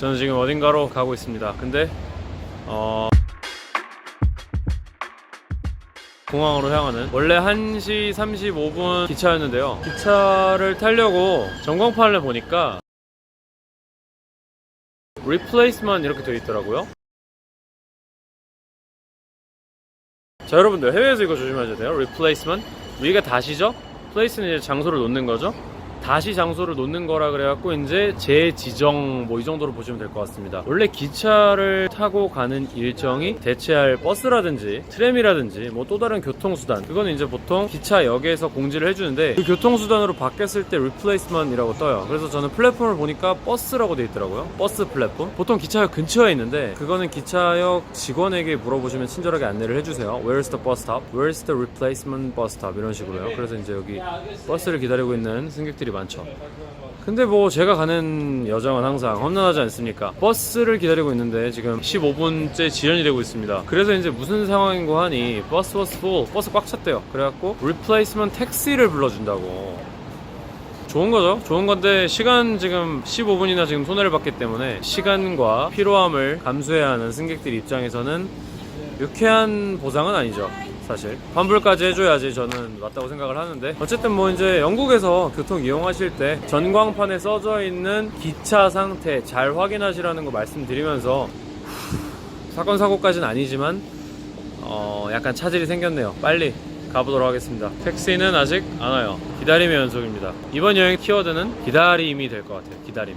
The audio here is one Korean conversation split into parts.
저는 지금 어딘가로 가고 있습니다. 근데 어 공항으로 향하는 원래 1시 35분 기차였는데요. 기차를 타려고 전광판을 보니까 replace만 이렇게 되어 있더라고요. 자 여러분들 해외에서 이거 조심하셔야 돼요. replacement 위가 다시죠? place는 이제 장소를 놓는 거죠. 다시 장소를 놓는 거라 그래갖고 이제 재지정 뭐 이 정도로 보시면 될 것 같습니다. 원래 기차를 타고 가는 일정이 대체할 버스라든지 트램이라든지 뭐 또 다른 교통수단 그거는 이제 보통 기차역에서 공지를 해주는데 그 교통수단으로 바뀌었을 때 replacement이라고 떠요. 그래서 저는 플랫폼을 보니까 버스라고 돼 있더라고요. 버스 플랫폼. 보통 기차역 근처에 있는데 그거는 기차역 직원에게 물어보시면 친절하게 안내를 해주세요. Where's the bus stop? Where's the replacement bus stop? 이런 식으로요. 그래서 이제 여기 버스를 기다리고 있는 승객들이 많죠. 근데 뭐 제가 가는 여정은 항상 험난하지 않습니까? 버스를 기다리고 있는데 지금 15분째 지연이 되고 있습니다. 그래서 이제 무슨 상황인고 하니 버스 full, 버스 꽉 찼대요. 그래갖고 replacement 택시를 불러준다고. 좋은 거죠. 좋은 건데 시간 지금 15분이나 지금 손해를 봤기 때문에 시간과 피로함을 감수해야 하는 승객들 입장에서는 유쾌한 보상은 아니죠. 사실 환불까지 해줘야지 저는 맞다고 생각을 하는데 어쨌든 뭐 이제 영국에서 교통 이용하실 때 전광판에 써져 있는 기차 상태 잘 확인하시라는 거 말씀드리면서 사건 사고까지는 아니지만 어 약간 차질이 생겼네요. 빨리 가보도록 하겠습니다. 택시는 아직 안 와요. 기다림의 연속입니다. 이번 여행 키워드는 기다림이 될 것 같아요. 기다림.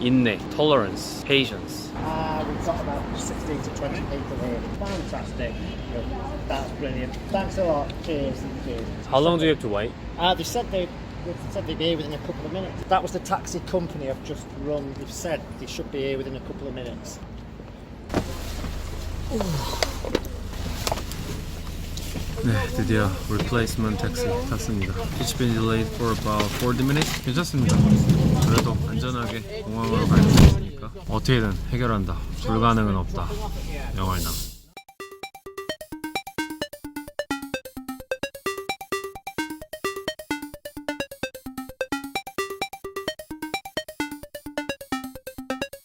인내, tolerance, patience. Uh, we've got about 16 to 20 people here. Fantastic. Good. That's brilliant. Thanks a lot. Cheers. Cheers. How long do you have to wait? Uh, they said they they said they'd be here within a couple of minutes. That was the taxi company I've just run. They've said they should be here within a couple of minutes. 네, 드디어 replacement 택시 탔습니다. It's been delayed for about 40 minutes. 괜찮습니다. 그래도 안전하게 공항으로 갈 수 있으니까 어떻게든 해결한다. 불가능은 없다. 영월남.